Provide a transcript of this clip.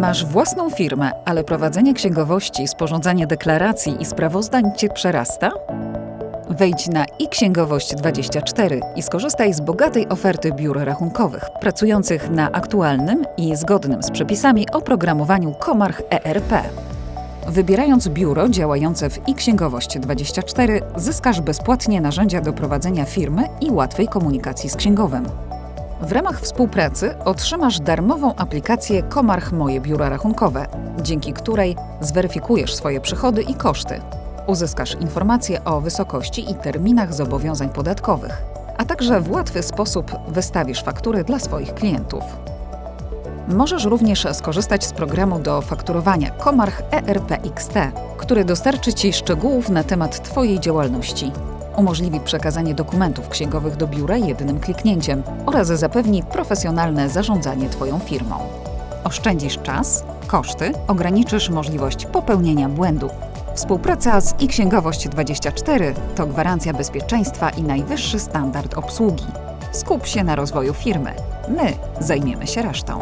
Masz własną firmę, ale prowadzenie księgowości, sporządzanie deklaracji i sprawozdań cię przerasta? Wejdź na iKsięgowość24 i skorzystaj z bogatej oferty biur rachunkowych, pracujących na aktualnym i zgodnym z przepisami oprogramowaniu Komarch ERP. Wybierając biuro działające w iKsięgowość24, zyskasz bezpłatnie narzędzia do prowadzenia firmy i łatwej komunikacji z księgowym. W ramach współpracy otrzymasz darmową aplikację Komarch Moje Biura Rachunkowe, dzięki której zweryfikujesz swoje przychody i koszty. Uzyskasz informacje o wysokości i terminach zobowiązań podatkowych, a także w łatwy sposób wystawisz faktury dla swoich klientów. Możesz również skorzystać z programu do fakturowania Komarch ERP XT, który dostarczy Ci szczegółów na temat Twojej działalności. Umożliwi przekazanie dokumentów księgowych do biura jednym kliknięciem oraz zapewni profesjonalne zarządzanie Twoją firmą. Oszczędzisz czas, koszty, ograniczysz możliwość popełnienia błędu. Współpraca z iKsięgowość24 to gwarancja bezpieczeństwa i najwyższy standard obsługi. Skup się na rozwoju firmy. My zajmiemy się resztą.